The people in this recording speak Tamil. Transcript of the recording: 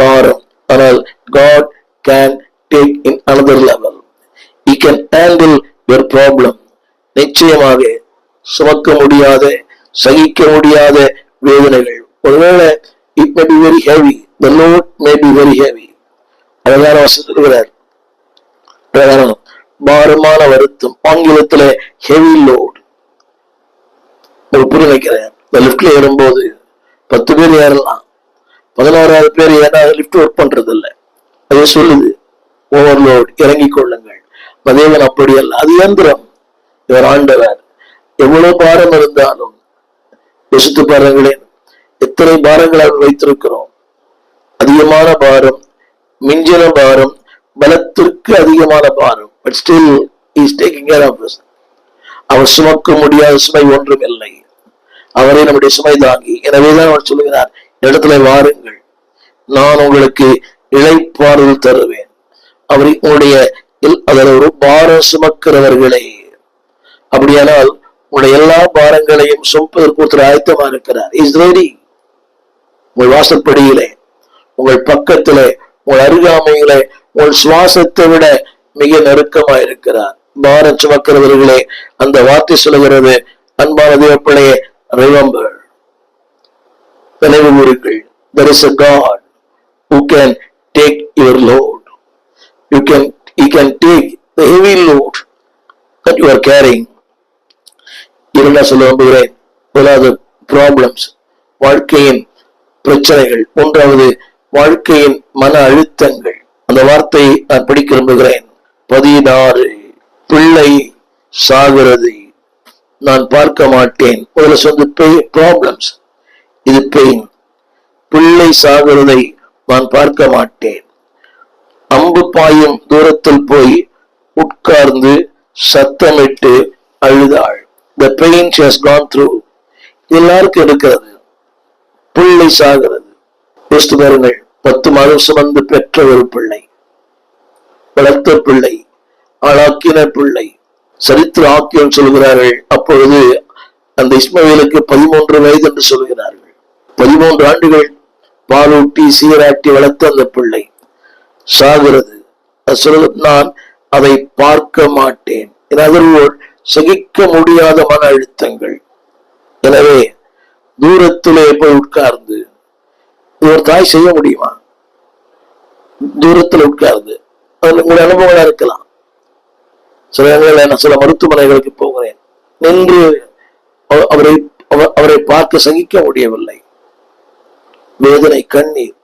பாரம் ஆனால் God can take in another level. He can handle your problem. நிச்சயமாக சுமக்க முடியாத சகிக்க முடியாத வேதனைகள். ஒருவேளை it may be very heavy the load may be very heavy அழகான வசனம் சொல்கிறார் பிரகாரம் பாரமான வருத்தம். ஆங்கிலத்துல ஹெவி லோட் ஒரு புரிய வைக்கிறேன் இந்த லிப்ட்ல ஏறும்போது பத்து பேர் ஏறலாம். பதினோராவது பேர் ஏன்னா லிஃப்ட் ஒர்க் பண்றது இல்ல அதே சொல்லுது ஓவர்லோட் இறங்கிக் கொள்ளுங்கள். பதேவன் அப்படி அல்ல அது இயந்திரம். இவர் ஆண்டவர். எவ்வளவு பாரம் இருந்தாலும் யோசித்து பாருங்களேன் எத்தனை பாரங்களை அவர் வைத்திருக்கிறோம். அதிகமான பாரம் மிஞ்சின பாரம் பலத்திற்கு அதிகமான பாரம். But still is taking care of அவர் சுமக்க முடியாத சுமை ஒன்றும் இல்லை. அவரே நம்முடைய சுமை தாங்கி. எனவேதான் அவர் சொல்லுகிறார் இடத்துல வாருங்கள். நான் உங்களுக்கு இழைப்பாறுதல் தருவேன். அவர் உங்களுடைய அதில் ஒரு பாரம் சுமக்கிறவர்களே. அப்படியானால் உங்களுடைய எல்லா பாரங்களையும் சுமப்பதற்கு ஒருத்தர் ஆயத்தமா இருக்கிறார். இஸ் ரெடி உங்கள் வாசற்படியிலே உங்கள் பக்கத்திலே உங்கள் அருகாமையிலே உங்கள் சுவாசத்தை விட மிக நெருக்கமா இருக்கிறார். பாரம் சுமக்கிறவர்களே அந்த வார்த்தை சொல்லுகிறது அன்பான தேவப்பிள்ளையே ரிவம்பர் நினைவு கூறுங்கள் there is a God can take your load. You can you can take the heavy load that you are carrying. சொல்ல விரும்புகிறேன். முதலாவது ப்ராப்ளம்ஸ் வாழ்க்கையின் பிரச்சனைகள். மூன்றாவது வாழ்க்கையின் மன அழுத்தங்கள். அந்த வார்த்தையை நான் படிக்க விரும்புகிறேன். பதினாறு பிள்ளை சாகிறது. நான் பார்க்க மாட்டேன். முதல்ல சொந்த ப்ராப்ளம்ஸ் இது பெயின் பிள்ளை சாகிறதை நான் பார்க்க மாட்டேன். அம்பு பாயும் தூரத்தில் போய் உட்கார்ந்து சத்தமிட்டு அழுதாள். The pain she gone through எல்லாருக்கும் இருக்கிறது பிள்ளை சாகிறது. யோசித்து பாருங்கள் பத்து மாதம் சுமந்து பெற்ற ஒரு பிள்ளை. வளர்த்த பிள்ளை ஆளாக்கின பிள்ளை. சரித்திர ஆக்கியம் சொல்கிறார்கள். அப்பொழுது அந்த இஸ்மவேலுக்கு பதிமூன்று வயது என்று சொல்கிறார்கள். பதிமூன்று ஆண்டுகள் பாலூட்டி சீராட்டி வளர்த்து அந்த பிள்ளை. சாகிறது அது நான் அதை பார்க்க மாட்டேன். In சகிக்க முடியாத மன அழுத்தங்கள். எனவே தூரத்திலே போய் உட்கார்ந்து ஒரு தாய் செய்ய முடியுமா? தூரத்தில் உட்கார்ந்து உங்களுடைய அனுபவங்களா இருக்கலாம். சில இடங்களில் நான் சில மருத்துவமனைகளுக்கு போகிறேன். நின்று அவ- அவரை அவ- அவரை பார்க்க சகிக்க முடியவில்லை. வேதனை கண்ணீர்